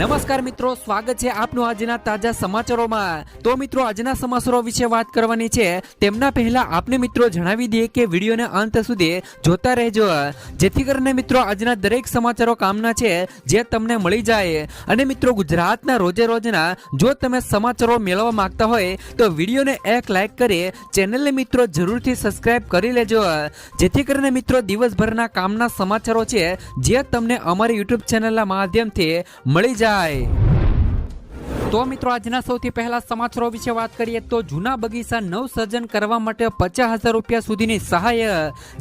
નમસ્કાર મિત્રો, સ્વાગત છે આપનું આજના તાજા સમાચારોમાં. તો મિત્રો, આજના સમાચારો વિશે વાત કરવાની છે. તેમના પહેલા આપને મિત્રો જણાવી દઈએ કે વિડીયોને અંત સુધી જોતા રહેજો. જેથી કરીને મિત્રો, આજના દરેક સમાચારો કામના છે, જે તમને મળી જાય. અને મિત્રો, ગુજરાતના રોજે રોજના જો તમે સમાચારો મેળવવા માંગતા હોય, તો વિડીયોને એક લાઈક કરી ચેનલને મિત્રો જરૂરથી સબસ્ક્રાઇબ કરી લેજો. જેથી કરીને મિત્રો, દિવસભરના કામના સમાચારો છે, જે તમને અમારી યુટ્યુબ ચેનલના માધ્યમથી મળી જાય. যায়। તો મિત્રો, આજના સૌથી પહેલા સમાચારો વિશે વાત કરીએ તો જૂના બગીચા નવસર્જન કરવા માટે પચાસ હજાર રૂપિયા સુધીની સહાય.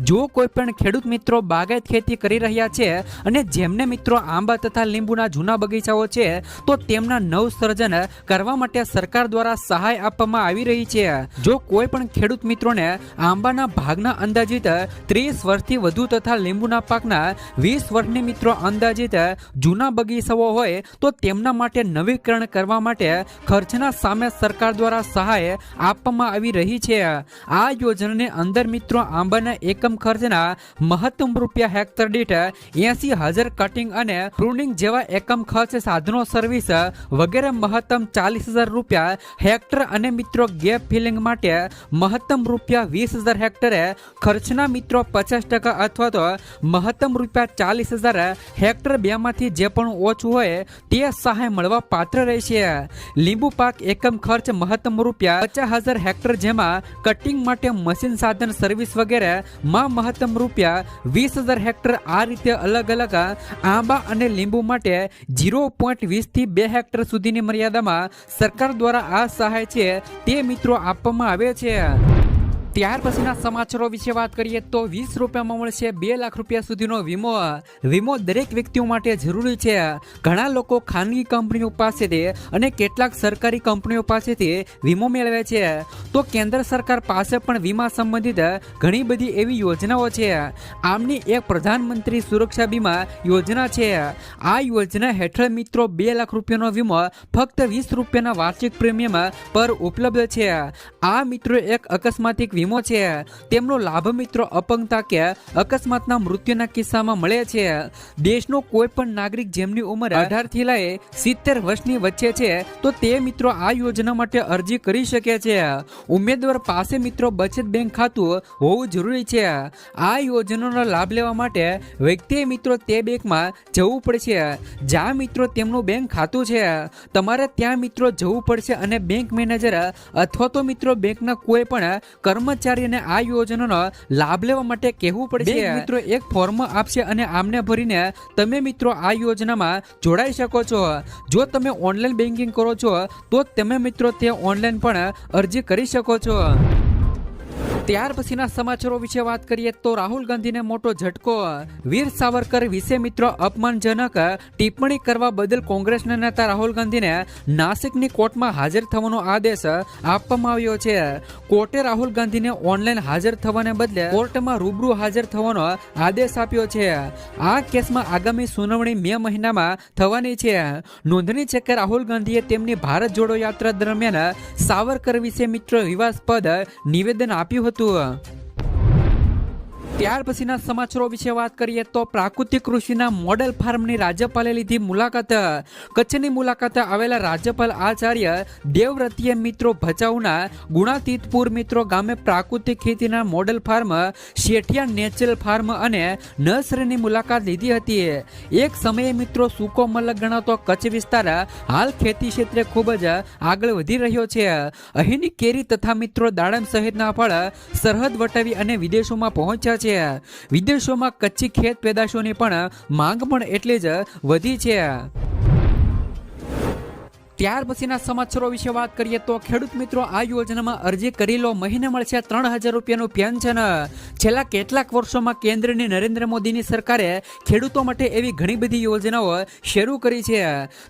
જો કોઈ પણ ખેડૂત મિત્રો બાગાયત ખેતી કરી રહ્યા છે અને જેમને મિત્રો આંબા તથા લીંબુના જૂના બગીચાઓ છે, તો તેમના નવસર્જન કરવા માટે સરકાર દ્વારા સહાય આપવામાં આવી રહી છે. જો કોઈ પણ ખેડૂત મિત્રોને આંબાના ભાગના અંદાજિત ત્રીસ વર્ષથી વધુ તથા લીંબુના પાકના વીસ વર્ષની મિત્રો અંદાજિત જૂના બગીચાઓ હોય, તો તેમના માટે નવીકરણ કરવા માટે ખર્ચના સામે સરકાર દ્વારા સહાય આપવામાં આવી રહી છે. આ યોજનાની અંદર મિત્રો આંબાના એકમ ખર્ચના મહત્તમ રૂપિયા હેક્ટર દીઠ એસી હજાર કટિંગ અને પ્રુનિંગ જેવા એકમ ખર્ચ સાધનો સર્વિસ વગેરે મહત્તમ ચાલીસ હજાર રૂપિયા હેક્ટર અને મિત્રો ગેપ ફિલિંગ માટે મહત્તમ રૂપિયા વીસ હજાર હેક્ટરે ખર્ચના મિત્રો પચાસ ટકા અથવા તો મહત્તમ રૂપિયા ચાલીસ હજાર હેક્ટર બેમાંથી જે પણ ઓછું હોય તે સહાય મળવા પાત્ર રહેશે. લીંબુ પાક એકમ ખર્ચ મહત્તમ રૂપિયા પચાસ હજાર હેક્ટર જેમાં કટિંગ માટે મશીન સાધન સર્વિસ વગેરે માં મહત્તમ રૂપિયા વીસ હજાર હેક્ટર. આ રીતે અલગ અલગ આંબા અને લીંબુ માટે જીરો પોઈન્ટ વીસથી બે હેક્ટર સુધીની મર્યાદામાં સરકાર દ્વારા આ સહાય છે તે મિત્રો આપવામાં આવે છે. ત્યાર પછીના સમાચારો વિશે વાત કરીએ તો વીસ રૂપિયામાં મળશે બે લાખ રૂપિયા સુધીનો વીમો. વીમો દરેક વ્યક્તિઓ માટે જરૂરી છે. ઘણા લોકો ખાનગી કંપનીઓ પાસેથી અને કેટલાક સરકારી કંપનીઓ પાસેથી વીમો મેળવે છે. તો કેન્દ્ર સરકાર પાસે પણ વીમા સંબંધિત ઘણી બધી એવી યોજનાઓ છે. આમની એક પ્રધાનમંત્રી સુરક્ષા વીમા યોજના છે. આ યોજના હેઠળ મિત્રો બે લાખ રૂપિયાનો વીમો ફક્ત વીસ રૂપિયાના વાર્ષિક પ્રીમિયમ પર ઉપલબ્ધ છે. આ મિત્રો એક અકસ્માતિક વીમો છે. તેમનો લાભ મિત્રો અપંગતા કે અકસ્માતના મૃત્યુના કિસ્સામાં મળે છે. દેશનો કોઈ પણ નાગરિક જેમની ઉંમર અઢારથી લઈ સિત્તેર વર્ષની વચ્ચે છે, તો તે મિત્રો આ યોજના માટે અરજી કરી શકે છે. ઉમેદવાર પાસે મિત્રો બચત બેંક ખાતું હોવું જરૂરી છે. આ યોજનાનો લાભ લેવા માટે વ્યક્તિએ મિત્રો તે બેંકમાં જવું પડશે. જ્યાં મિત્રો તેમનું બેંક ખાતું છે, તમારે ત્યાં મિત્રો જવું પડશે અને બેંક મેનેજર અથવા તો મિત્રો બેંકના કોઈ પણ કર્મચારીને આ યોજનાનો લાભ લેવા માટે કહેવું પડશે મિત્રો એક ફોર્મ આપશે અને આમને ભરીને તમે મિત્રો આ યોજનામાં જોડાઈ શકો છો. જો તમે ઓનલાઈન બેન્કિંગ કરો છો તો તમે મિત્રો તે ઓનલાઈન પણ અરજી કરી શકો છો. ત્યાર પછીના સમાચારો વિશે વાત કરીએ તો રાહુલ ગાંધીને મોટો ઝટકો. વીર સાવરકર વિશે મિત્રો અપમાનજનક ટિપ્પણી કરવા બદલ કોંગ્રેસના નેતા રાહુલ ગાંધીને નાસિકની કોર્ટમાં હાજર થવાનો આદેશ આપવામાં આવ્યો છે. કોર્ટે રાહુલ ગાંધીને ઓનલાઈન હાજર થવાને બદલે કોર્ટમાં રૂબરૂ હાજર થવાનો આદેશ આપ્યો છે. આ કેસમાં આગામી સુનાવણી મે મહિનામાં થવાની છે. નોંધની છે કે રાહુલ ગાંધીએ તેમની ભારત જોડો યાત્રા દરમિયાન સાવરકર વિશે મિત્રો વિવાદસ્પદ નિવેદન આપ્યું હતું. tua? ત્યાર પછીના સમાચારો વિશે વાત કરીએ તો પ્રાકૃતિક કૃષિના મોડેલ ફાર્મની રાજ્યપાલે લીધી મુલાકાત. કચ્છની મુલાકાતે આવેલા રાજ્યપાલ આચાર્ય દેવવ્રતીય મિત્રો ભચાઉના ગુણાતીતપુર મિત્રો ગામે પ્રાકૃતિક ખેતીના model farm, Shethia natural farm અને નર્સરીની મુલાકાત લીધી હતી. એક સમયે મિત્રો સૂકો મલક ગણાતો કચ્છ વિસ્તાર હાલ ખેતી ક્ષેત્રે ખૂબ જ આગળ વધી રહ્યો છે. અહીંની કેરી તથા મિત્રો દાડમ સહિતના ફળ સરહદ વટાવી અને વિદેશોમાં પહોંચ્યા છે. વિદેશોમાં કચ્છી ખેત પેદાશોની પણ માંગ પણ એટલી જ વધી છે. ત્યાર પછીના સમાચારો વિશે વાત કરીએ તો ખેડૂત મિત્રો આ યોજનામાં અરજી કરી લો મહિને મળશે ત્રણ હજાર રૂપિયાનું પેન્શન છેલ્લા કેટલાક વર્ષોમાં કેન્દ્રની નરેન્દ્ર મોદીની સરકારે ખેડૂતો માટે એવી ઘણી બધી યોજનાઓ શરૂ કરી છે.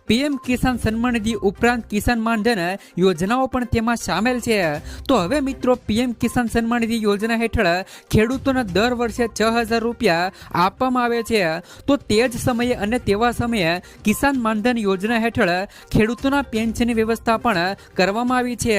પીએમ કિસાન સન્માન નિધિ ઉપરાંત કિસાન માનધન યોજનાઓ પણ તેમાં સામેલ છે. તો હવે મિત્રો પીએમ કિસાન સન્માન નિધિ યોજના હેઠળ ખેડૂતોને દર વર્ષે છ હજાર રૂપિયા આપવામાં આવે છે. તો તે જ સમયે અને તેવા સમયે કિસાન માનધન યોજના હેઠળ ખેડૂતોના ફ્રીમાં પેન્શનની વ્યવસ્થા પણ કરવામાં આવી છે.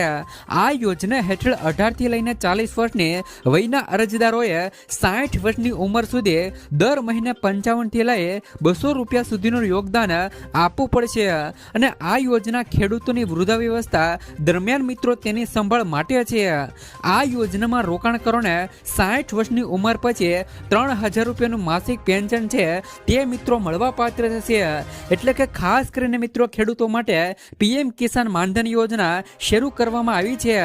આ યોજના હેઠળ અઢારથી લઈને ચાલીસ વર્ષની વયના અરજદારોએ સાઠ વર્ષની ઉંમર સુધી દર મહિને પંચાવનથી લઈ બસો રૂપિયા સુધીનું યોગદાન આપવું પડશે. અને આ યોજના ખેડૂતોની વૃદ્ધાવ્યવસ્થા દરમિયાન મિત્રો તેની સંભાળ માટે છે. આ યોજનામાં રોકાણ કરોને સાઠ વર્ષની ઉંમર પછી ત્રણ હજાર રૂપિયાનું માસિક પેન્શન છે તે મિત્રો મળવા પાત્ર થશે. એટલે કે ખાસ કરીને મિત્રો ખેડૂતો માટે પીએમ કિસાન માનધન યોજના શરૂ કરવામાં આવી છે.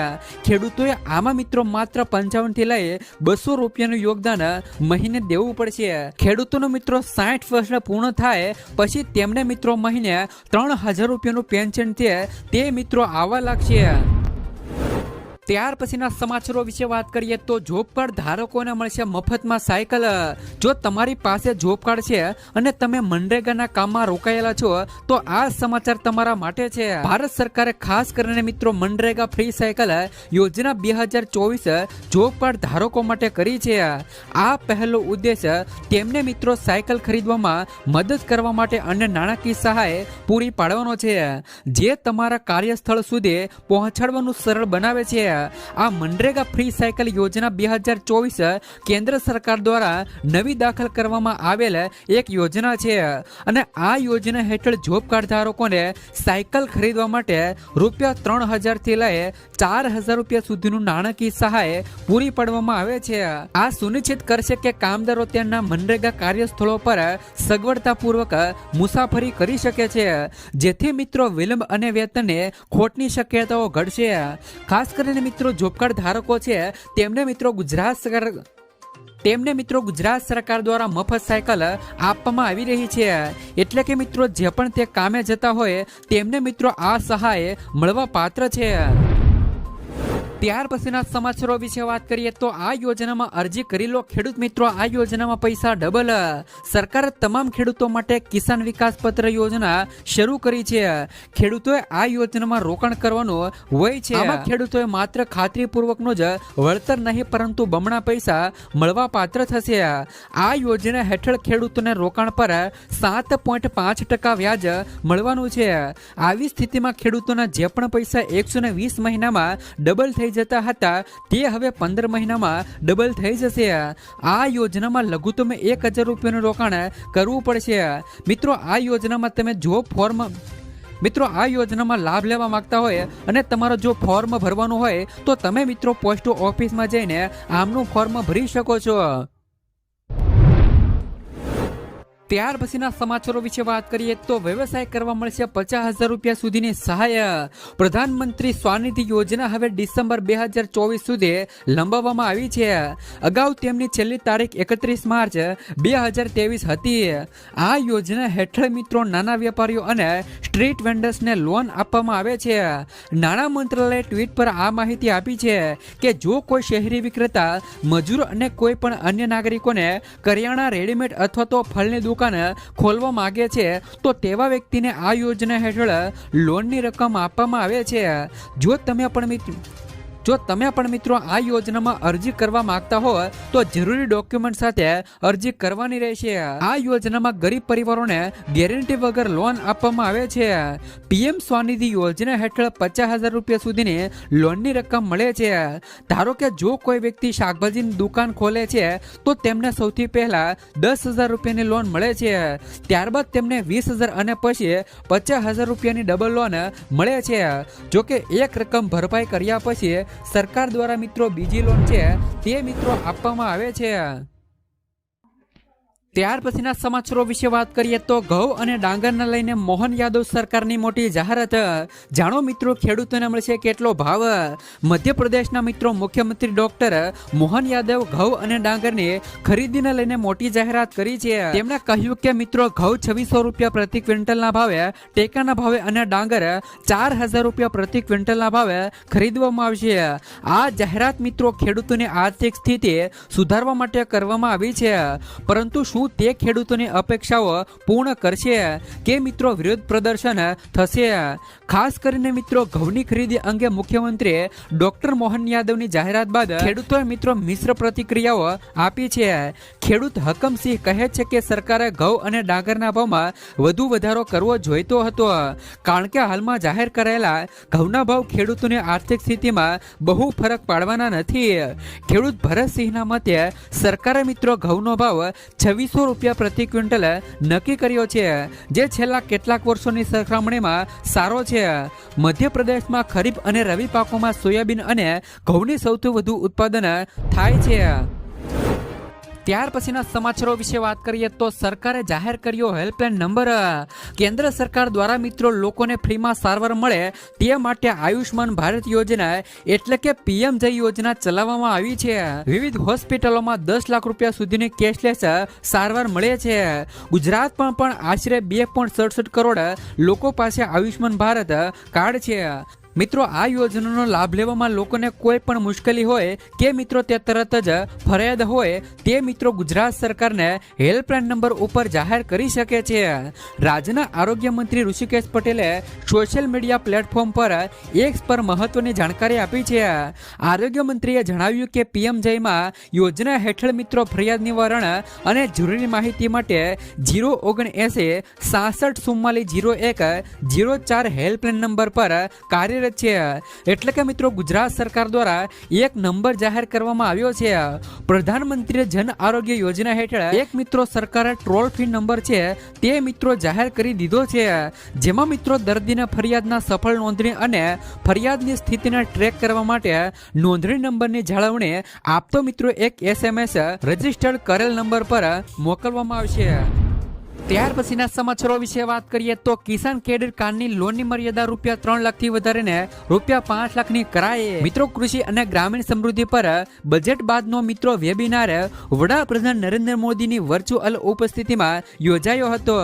ખેડૂતોએ આમાં મિત્રો માત્ર પંચાવનથી લઈ બસો રૂપિયાનું યોગદાન મહિને દેવું પડશે. ખેડૂતોનો મિત્રો સાઠ વર્ષ પૂર્ણ થાય પછી તેમને મિત્રો મહિને ત્રણ હજાર રૂપિયાનું પેન્શન છે. તે મિત્રો આવવા લાગશે. ત્યાર પછીના સમાચારો વિશે વાત કરીએ તો જોબ કાર્ડ ધારકોને મળશે મફતમાં સાયકલ. જો તમારી પાસે જોબ કાર્ડ છે અને તમે મનરેગાના કામમાં રોકાયેલા છો, તો આ સમાચાર તમારા માટે છે. ભારત સરકારે ખાસ કરીને મિત્રો મનરેગા ફ્રી સાયકલ યોજના બે હજાર ચોવીસ જોબ કાર્ડ ધારકો માટે કરી છે. આ પહેલો ઉદ્દેશ તેમને મિત્રો સાયકલ ખરીદવામાં મદદ કરવા માટે અને નાણાકીય સહાય પૂરી પાડવાનો છે. જે તમારા કાર્યસ્થળ સુધી પહોંચાડવાનું સરળ બનાવે છે. આ મનરેગા ફ્રી સાયકલ યોજના બે હજાર ચોવીસ કેન્દ્ર સરકાર દ્વારા નવી દાખલ કરવામાં આવેલ એક યોજના છે. અને આ યોજના હેઠળ જોબ કાર્ડ ધારકોને સાયકલ ખરીદવા માટે રૂપિયા ત્રણ હજારથી લઈ ચાર હજાર રૂપિયા સુધીનું નાણાકીય સહાય પૂરી પાડવામાં આવે છે. આ સુનિશ્ચિત કરશે કે કામદારો તેમના મનરેગા કાર્યસ્થળો પર સગવડતાપૂર્વક મુસાફરી કરી શકે છે. જેથી મિત્રો વિલંબ અને વેતનને ખોટની શક્યતાઓ ઘટશે. ખાસ કરીને મિત્રો જોબ ધારકો છે, તેમને મિત્રો ગુજરાત સરકાર તેમને મિત્રો ગુજરાત સરકાર દ્વારા મફત સાયકલ આપવામાં આવી રહી છે. એટલે કે મિત્રો જે પણ તે કામે જતા હોય, તેમને મિત્રો આ સહાય મળવા પાત્ર છે. ત્યાર પછીના સમાચારો વિશે વાત કરીએ તો આ યોજનામાં અરજી કરી લો ખેડૂત મિત્રો. આ યોજનામાં પૈસા ડબલ. સરકારે તમામ ખેડૂતો માટે કિસાન વિકાસ પત્ર યોજના શરૂ કરી છે. ખેડૂતોએ આ યોજનામાં રોકાણ કરવાનું હોય છે. ખેડૂતોએ માત્ર ખાતરીપૂર્વકનો જ વળતર નહીં, પરંતુ બમણા પૈસા મળવા પાત્ર થશે. આ યોજના હેઠળ ખેડૂતોને રોકાણ પર સાત પોઈન્ટ પાંચ ટકા વ્યાજ મળવાનું છે. આવી સ્થિતિમાં ખેડૂતોના જે પણ પૈસા એકસો ને વીસ મહિનામાં ડબલ થઈ જતા હતા, તે હવે પંદર મહિનામાં ડબલ થઈ જશે. આ યોજનામાં લઘુત્તમ એક હજાર રૂપિયાનું રોકાણ કરવું પડશે. મિત્રો, આ યોજનામાં તમે જો ફોર્મ મિત્રો, આ યોજનામાં લાભ લેવા માંગતા હોય અને તમારો જો ફોર્મ ભરવાનું હોય, તો તમે મિત્રો પોસ્ટ ઓફિસમાં જઈને આમનું ફોર્મ ભરી શકો છો. ત્યાર પછીના સમાચારો વિશે વાત કરીએ તો વ્યવસાય કરવા મળશે પચાસ હજાર રૂપિયા સુધીની સહાય. પ્રધાનમંત્રી સ્વાનિધિ યોજના હવે ડિસેમ્બર બે હજાર ચોવીસ સુધી લંબાવવામાં આવી છે. અગાઉ તેમની છેલ્લી તારીખ એકત્રીસ માર્ચ બે હજાર ત્રેવીસ હતી. આ યોજના હેઠળ મિત્રો નાના વેપારીઓ અને સ્ટ્રીટ વેન્ડર્સને લોન આપવામાં આવે છે. નાણાં મંત્રાલયે ટ્વીટ પર આ માહિતી આપી છે કે જો કોઈ શહેરી વિક્રેતા, મજૂર અને કોઈ પણ અન્ય નાગરિકોને કરિયાણા, રેડીમેડ અથવા તો ફળની દુકાન ખોલવા માગે છે, તો તેવા વ્યક્તિને આ યોજના હેઠળ લોનની રકમ આપવામાં આવે છે. જો તમે પણ મિત્ર જો તમે પણ મિત્રો આ યોજનામાં અરજી કરવા માંગતા હો, તો જરૂરી ડોક્યુમેન્ટ સાથે અરજી કરવાની રહેશે. આ યોજનામાં ગરીબ પરિવારોને ગેરંટી વગર લોન આપવામાં આવે છે. પીએમ સ્વાનિધિ યોજના હેઠળ પચાસ હજાર રૂપિયા સુધીની લોનની રકમ મળે છે. ધારો કે જો કોઈ વ્યક્તિ શાકભાજીની દુકાન ખોલે છે, તો તેમને સૌથી પહેલા દસ હજાર રૂપિયાની લોન મળે છે. ત્યારબાદ તેમને વીસ હજાર અને પછી પચાસ હજાર રૂપિયાની ડબલ લોન મળે છે. જો કે એક રકમ ભરપાઈ કર્યા પછી સરકાર દ્વારા મિત્રો બીજી લોન છે તે મિત્રો આપવામાં આવે છે. ત્યાર પછીના સમાચારો વિશે વાત કરીએ તો ઘઉં અને ડાંગરને લઈને મોહન યાદવ સરકારની મોટી જાહેરાત. જાણો મિત્રો, ખેડૂતોને મળશે કેટલો ભાવ? મધ્યપ્રદેશના મિત્રો, મુખ્યમંત્રી ડોક્ટર મોહન યાદવ ઘઉં અને ડાંગરની ખરીદીને લઈને મોટી જાહેરાત કરી છે. તેમણે કહ્યું કે, મિત્રો, ઘઉં છવ્વીસો રૂપિયા પ્રતિ ક્વિન્ટલના ભાવે, ટેકાના ભાવે અને ડાંગર ચાર હજાર રૂપિયા પ્રતિ ક્વિન્ટલના ભાવે ખરીદવામાં આવશે. આ જાહેરાત મિત્રો ખેડૂતોની આર્થિક સ્થિતિ સુધારવા માટે કરવામાં આવી છે. પરંતુ શું શું તે ખેડૂતોની અપેક્ષાઓ પૂર્ણ કરશે કે મિત્રો વિરોધ પ્રદર્શન થશે. ખાસ કરીને મિત્રો ઘઉંની ખરીદી અંગે મુખ્યમંત્રીએ ડોક્ટર મોહન યાદવની જાહેરાત બાદ ખેડૂતોએ મિત્રો મિશ્ર પ્રતિક્રિયાઓ આપી છે. ખેડૂત હકમસિંહ કહે છે કે સરકારે ઘઉં અને ડાંગરના ભાવમાં વધુ વધારો કરવો જોઈતો હતો. કારણ કે હાલમાં જાહેર કરાયેલા ઘઉંના ભાવ ખેડૂતોની આર્થિક સ્થિતિમાં બહુ ફરક પાડવાના નથી. ખેડૂત ભરતસિંહના મતે સરકારે મિત્રો ઘઉંનો ભાવ છવ્વીસો રૂપિયા પ્રતિ ક્વિન્ટલ નક્કી કર્યો છે, જે છેલ્લા કેટલાક વર્ષોની સરખામણીમાં સારો છે. મધ્યપ્રદેશમાં ખરીફ અને રવિ પાકોમાં સોયાબીન અને ઘઉંની સૌથી વધુ ઉત્પાદન થાય છે. ત્યાર પછીના સમાચારો વિશે વાત કરીએ તો સરકારે જાહેર કર્યો હેલ્પલાઇન નંબર. કેન્દ્ર સરકાર દ્વારા મિત્રો લોકોને ફ્રીમાં સારવાર મળે તે માટે આયુષ્માન ભારત યોજના એટલે કે પીએમ જય યોજના ચલાવવામાં આવી છે. વિવિધ હોસ્પિટલોમાં દસ લાખ રૂપિયા સુધીની કેશલેસ સારવાર મળે છે. ગુજરાતમાં પણ આશરે બે પોઈન્ટ સડસઠ કરોડ લોકો પાસે આયુષ્માન ભારત કાર્ડ છે. મિત્રો, આ યોજનાનો લાભ લેવામાં લોકોને કોઈ પણ મુશ્કેલી હોય, કે મિત્રો તે તરત જ ફરિયાદ હોય, તે મિત્રો ગુજરાત સરકારને હેલ્પલાઇન નંબર ઉપર જાહેર કરી શકે છે. રાજ્યના આરોગ્ય મંત્રી ઋષિકેશ પટેલે સોશિયલ મીડિયા પ્લેટફોર્મ પર એક્સ પર મહત્વની જાણકારી આપી છે. આરોગ્ય મંત્રીએ જણાવ્યું કે પીએમ જયમાં યોજના હેઠળ મિત્રો ફરિયાદ નિવારણ અને જરૂરી માહિતી માટે જીરો ઓગણએસી સાસઠ, ચુમ્માલીસ, જીરો એક, જીરો ચાર હેલ્પલાઇન નંબર પર કાર્યરત છે. એટલે કે મિત્રો, ગુજરાત સરકાર દ્વારા એક નંબર જાહેર કરવામાં આવ્યો છે. પ્રધાનમંત્રી જન આરોગ્ય યોજના હેઠળ એક મિત્રો સરકારે ટ્રોલ ફ્રી નંબર છે, તે મિત્રો જાહેર કરી દીધો છે. જેમાં મિત્રો દર્દીને ફરિયાદના સફળ નોંધણી અને ફરિયાદની સ્થિતિને ટ્રેક કરવા માટે નોંધણી નંબરની જાળવણી આપતો મિત્રો એક એસએમએસ રજીસ્ટર્ડ કરેલ નંબર પર મોકલવામાં આવશે. ત્યાર પછીના સમાચારો વિશે વાત કરીએ તો કિસાન ક્રેડિટ કાર્ડની લોનની મર્યાદા રૂપિયા ત્રણ લાખથી વધારીને રૂપિયા પાંચ લાખની કરાયે. મિત્રો કૃષિ અને ગ્રામીણ સમૃદ્ધિ પર બજેટ બાદનો મિત્રો વેબિનાર વડાપ્રધાન નરેન્દ્ર મોદીની વર્ચ્યુઅલ ઉપસ્થિતિમાં યોજાયો હતો,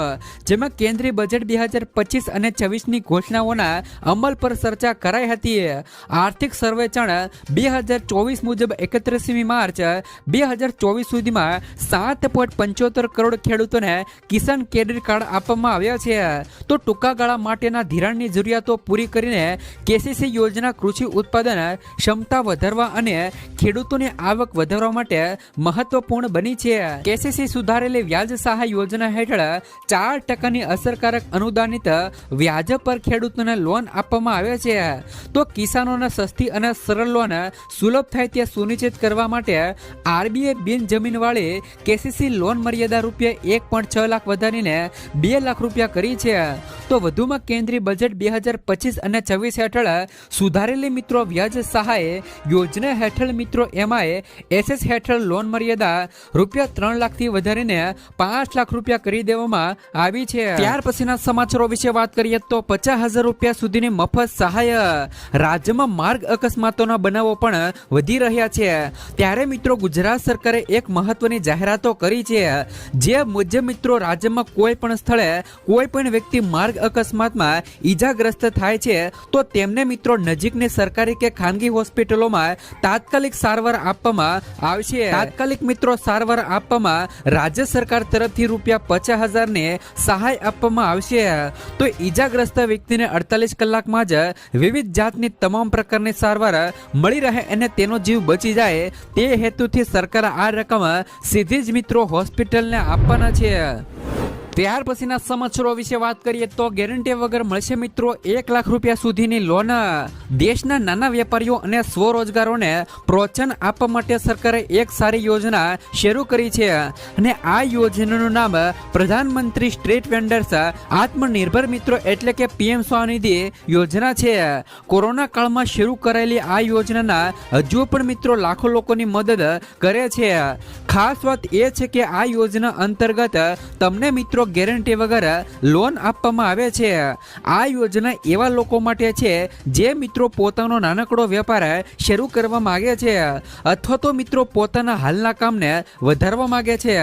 જેમાં કેન્દ્રીય બજેટ બે હજાર પચીસ અને છવ્વીસની ઘોષણાઓના અમલ પર ચર્ચા કરાઈ હતી. આર્થિક સર્વેક્ષણ બે હજાર ચોવીસ મુજબ એકત્રીસમી માર્ચ બે હજાર ચોવીસ સુધીમાં સાત પોઈન્ટ પંચોતેર કરોડ ખેડૂતોને કિસાન કિસાન ક્રેડિટ કાર્ડ આપવામાં આવ્યા છે. તો ટૂંકા ગાળા માટેના ધિરાણની જરૂરિયાતો પૂરી કરીને કેસીસી યોજના કૃષિ ઉત્પાદન ક્ષમતા વધારવા અને ખેડૂતોની આવક વધારવા માટે મહત્વપૂર્ણ બની છે. કેસીસી સુધારેલી વ્યાજ સહાય યોજના હેઠળ ચાર ટકાની અસરકારક અનુદાનિત વ્યાજ પર ખેડૂતોને લોન આપવામાં આવે છે. તો કિસાનોને સસ્તી અને સરળ લોન સુલભ થાય તે સુનિશ્ચિત કરવા માટે આરબીઆઈ બિન જમીનવાળી કેસીસી લોન મર્યાદા રૂપિયા એક પોઈન્ટ છ લાખ વધારીને બે લાખ રૂપિયા કરી છે. તો વધુમાં કેન્દ્રીય બજેટ બે હજાર પચીસ અને છવ્વીસ હેઠળ સુધારેલી મિત્રો વ્યાજ સહાય, યોજના હેઠળ મિત્રો એમાં એસએસ હેઠળ લોન મર્યાદા રૂપિયા ત્રણ લાખથી વધારીને પાંચ લાખ રૂપિયા કરી દેવામાં આવી છે. ત્યાર પછીના સમાચારો વિશે વાત કરીએ તો પચાસ હજાર રૂપિયા સુધીની મફત સહાય, રાજ્યમાં માર્ગ અકસ્માતોના બનાવો પણ વધી રહ્યા છે. ત્યારે મિત્રો ગુજરાત સરકારે એક મહત્વની જાહેરાતો કરી છે. જે મુજબ મિત્રો રાજ્યમાં કોઈ પણ સ્થળે કોઈ પણ વ્યક્તિ માર્ગ અકસ્માતમાં ઈજાગ્રસ્ત થાય છે, તો તેમને મિત્રો નજીકની સરકારી કે ખાનગી હોસ્પિટલોમાં તાત્કાલિક સારવાર આપવામાં આવશે. તાત્કાલિક મિત્રો સારવાર આપવામાં રાજ્ય સરકાર તરફથી રૂપિયા પચાસ હજારને સહાય આપવામાં આવશે. તો ઈજાગ્રસ્ત વ્યક્તિને અડતાલીસ કલાકમાં જ વિવિધ જાતની તમામ પ્રકારની સારવાર મળી રહે અને તેનો જીવ બચી જાય તે હેતુથી સરકાર આ રકમ સીધી જ મિત્રો હોસ્પિટલને આપવાના છે. ત્યાર પછીના સમાચારો વિશે વાત કરીએ તો ગેરંટી વગર મળશે મિત્રો એક લાખ રૂપિયા સુધીની લોન દેશના નાના વેપારીઓ અને સ્વરોજગારોને પ્રોત્સાહન આપવા માટે સરકારે એક સારી યોજના શરૂ કરી છે. અને આ યોજનાનું નામ પ્રધાનમંત્રી સ્ટ્રીટ વેન્ડર્સ આત્મનિર્ભર મિત્રો એટલે કે પીએમ સ્વાનિધિ યોજના છે. કોરોના કાળમાં શરૂ કરાયેલી આ યોજનાના હજુ પણ મિત્રો લાખો લોકોની મદદ કરે છે. ખાસ વાત એ છે કે આ યોજના અંતર્ગત તમને મિત્રો મિત્રો ગેરંટી વગર લોન આપવામાં આવે છે. આ યોજના એવા લોકો માટે છે જે મિત્રો પોતાનો નાનકડો વેપાર શરૂ કરવા માગે છે અથવા તો મિત્રો પોતાના હાલના કામને વધારવા માગે છે.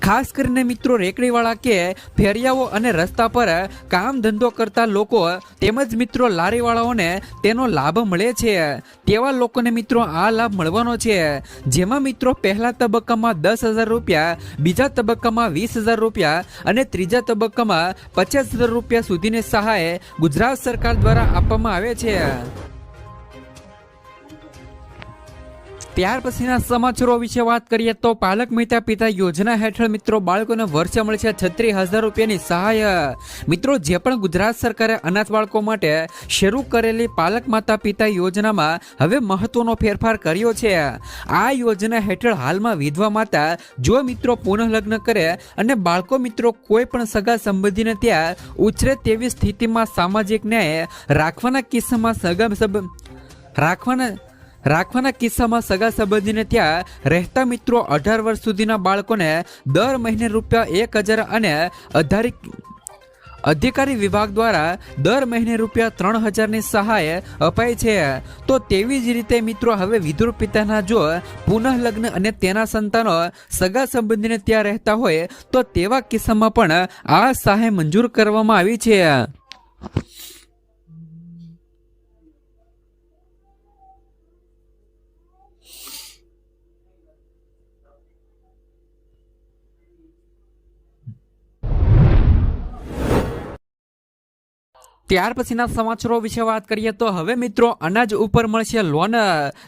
ખાસ કરીને મિત્રો રેકડીવાળા કે ફેરિયાઓ અને રસ્તા પર કામ ધંધો કરતા લોકો તેમજ મિત્રો લારીવાળાઓને તેનો લાભ મળે છે. તેવા લોકોને મિત્રો આ લાભ મળવાનો છે. જેમાં મિત્રો પહેલા તબક્કામાં દસ હજાર રૂપિયા, બીજા તબક્કામાં વીસ હજાર રૂપિયા અને ત્રીજા તબક્કામાં પચાસ હજાર રૂપિયા સુધીની સહાય ગુજરાત સરકાર દ્વારા આપવામાં આવે છે. ત્યાર પછીના સમાચારો વિશે વાત કરીએ તો પાલક માતા પિતા યોજના હેઠળ મિત્રો બાળકોને વર્ષે મળે છે છત્રીસ હજાર રૂપિયાની સહાય. મિત્રો, જે પણ ગુજરાત સરકારે અનાથ બાળકો માટે શરૂ કરેલી પાલક માતા પિતા યોજનામાં હવે મહત્વનો ફેરફાર કર્યો છે. આ યોજના હેઠળ હાલમાં વિધવા માતા જો મિત્રો પુનઃલગ્ન કરે અને બાળકો મિત્રો કોઈ પણ સગા સંબંધીને ત્યાં ઉછરે તેવી સ્થિતિમાં સામાજિક ન્યાય રાખવાના કિસ્સામાં સગા રાખવાના રાખવાના કિસ્સામાં સગા સંબંધીને ત્યાં રહેતા મિત્રો અઢાર વર્ષ સુધીના બાળકોને દર મહિને રૂપિયા એક હજાર અને અધારી અધિકારી વિભાગ દ્વારા દર મહિને રૂપિયા ત્રણ હજારની સહાય અપાય છે. તો તેવી જ રીતે મિત્રો હવે વિધુર પિતાના જો પુનઃ લગ્ન અને તેના સંતાનો સગા સંબંધીને ત્યાં રહેતા હોય, તો તેવા કિસ્સામાં પણ આ સહાય મંજૂર કરવામાં આવી છે. ત્યાર પછીના સમાચારો વિશે વાત કરીએ તો હવે મિત્રો અનાજ ઉપર મળશે લોન.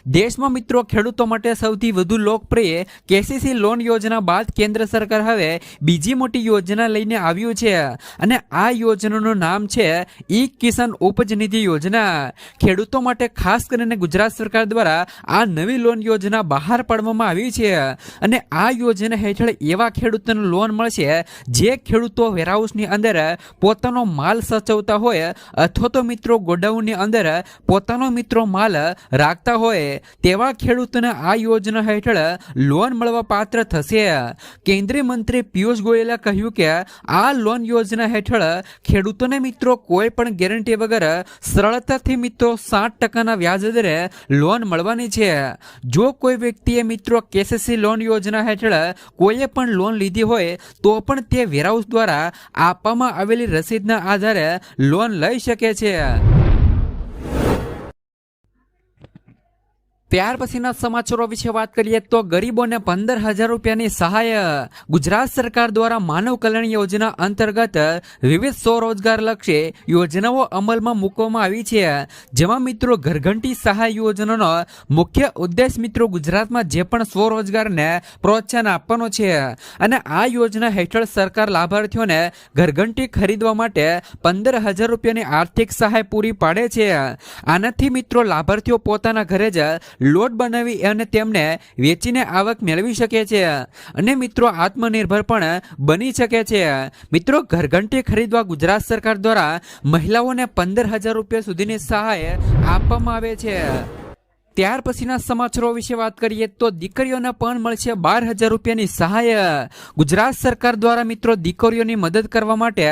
દેશમાં મિત્રો ખેડૂતો માટે સૌથી વધુ લોકપ્રિય કેસીસી લોન યોજના બાદ કેન્દ્ર સરકાર હવે બીજી મોટી યોજના લઈને આવ્યું છે અને આ યોજનાનું નામ છે ઈ કિસાન ઉપજ નિધિ યોજના. ખેડૂતો માટે ખાસ કરીને ગુજરાત સરકાર દ્વારા આ નવી લોન યોજના બહાર પાડવામાં આવી છે અને આ યોજના હેઠળ એવા ખેડૂતોને લોન મળશે જે ખેડૂતો વેરહાઉસની અંદર પોતાનો માલ સચવતા હોય અથવા તો મિત્રો ગોડાઉનની અંદર પોતાનો મિત્રો માલ રાખતા હોય તેવા ખેડૂતોને આ યોજના હેઠળ લોન મળવા પાત્ર થશે. કેન્દ્રીય મંત્રી પિયુષ ગોયલે કહ્યું કે આ લોન યોજના હેઠળ ખેડૂતોને મિત્રો કોઈ પણ ગેરંટી વગર સરળતાથી મિત્રો સાત ટકાના વ્યાજ દરે લોન મળવાની છે. જો કોઈ વ્યક્તિએ મિત્રો કેસીસી લોન યોજના હેઠળ કોઈએ પણ લોન લીધી હોય તો પણ તે વેરહાઉસ દ્વારા આપવામાં આવેલી રસીદના આધારે લોન લઈ શકે છે. ત્યાર પછીના સમાચારો વિશે વાત કરીએ તો ગરીબોને પંદર હજાર રૂપિયાની સહાય ગુજરાત સરકાર દ્વારા માનવ કલ્યાણ યોજના અંતર્ગત વિવિધ સ્વરોજગાર લક્ષી યોજનાઓ અમલમાં મૂકવામાં આવી છે. જેમાં મિત્રો ઘરઘંટી સહાય યોજનાનો મુખ્ય ઉદ્દેશ મિત્રો ગુજરાતમાં જે પણ સ્વરોજગારને પ્રોત્સાહન આપવાનો છે અને આ યોજના હેઠળ સરકાર લાભાર્થીઓને ઘરઘંટી ખરીદવા માટે પંદર હજાર રૂપિયાની આર્થિક સહાય પૂરી પાડે છે. આનાથી મિત્રો લાભાર્થીઓ પોતાના ઘરે જ લોટ બનાવી અને તેમને વેચીને આવક મેળવી શકે છે. અને મિત્રો, આત્મનિર્ભર પણ બની શકે છે. મિત્રો, ઘરઘંટી ખરીદવા ગુજરાત સરકાર દ્વારા મહિલાઓને પંદર હજાર રૂપિયા સુધીની સહાય આપવામાં આવે છે. ત્યાર પછીના સમાચારો વિશે વાત કરીએ તો દીકરીઓને પણ મળશે બાર હજાર રૂપિયાની સહાય. ગુજરાત સરકાર દ્વારા મિત્રો દીકરીઓની મદદ કરવા માટે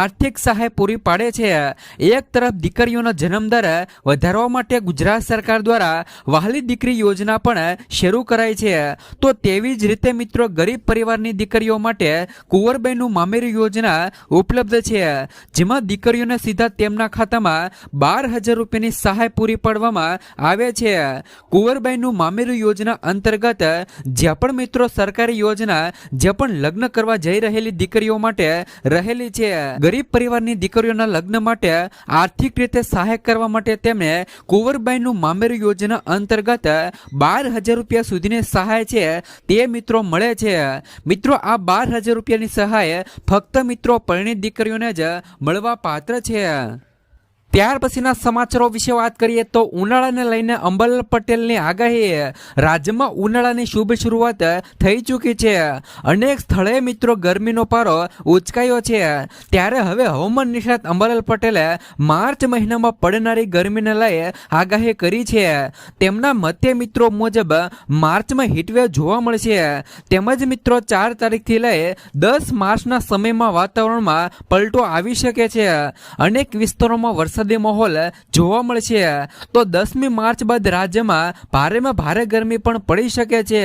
આર્થિક સહાય પૂરી પાડે છે. એક તરફ દીકરીઓનો જન્મદર વધારવા માટે ગુજરાત સરકાર દ્વારા વહાલી દીકરી યોજના પણ શરૂ કરાઈ છે. તો તેવી જ રીતે મિત્રો ગરીબ પરિવારની દીકરીઓ માટે કુંવરબાઈનું મામેરી યોજના ઉપલબ્ધ છે. જેમાં દીકરીઓને સીધા તેમના ખાતામાં બાર હજાર રૂપિયાની સહાય પૂરી પાડવામાં આવે છે. કુંવરબાઈનું મામેરું યોજના અંતર્ગત જ્યાં પણ મિત્રો સરકારી યોજના જ્યાં પણ લગ્ન કરવા જઈ રહેલી દીકરીઓ માટે રહેલી છે ગરીબ પરિવારની દીકરીઓના લગ્ન માટે આર્થિક રીતે સહાય કરવા માટે તેમને કુંવરબાઈનું મામેરું યોજના અંતર્ગત બાર હજાર રૂપિયા સુધીની સહાય છે તે મિત્રો મળે છે. મિત્રો, આ બાર હજાર રૂપિયાની સહાય ફક્ત મિત્રો પરિણીત દીકરીઓને જ મળવા પાત્ર છે. ત્યાર પછીના સમાચારો વિશે વાત કરીએ તો ઉનાળાને લઈને અંબલ પટેલની આગાહી રાજ્યમાં ઉનાળાની શુભ શરૂઆત થઈ ચૂકી છે. અનેક સ્થળે મિત્રો ગરમીનો પારો ઉચકાયો છે. ત્યારે હવે હવામાન નિષ્ણાત અંબાલાલ પટેલે માર્ચ મહિનામાં પડનારી ગરમીને લઈ આગાહી કરી છે. તેમના મતે મિત્રો મુજબ માર્ચમાં હીટવેવ જોવા મળશે. તેમજ મિત્રો ચાર તારીખથી લઈ દસ માર્ચના સમયમાં વાતાવરણમાં પલટો આવી શકે છે. અનેક વિસ્તારોમાં વરસાદી માહોલ જોવા મળશે તો દસમી માર્ચ બાદ રાજ્યમાં ભારેમાં ભારે ગરમી પણ પડી શકે છે.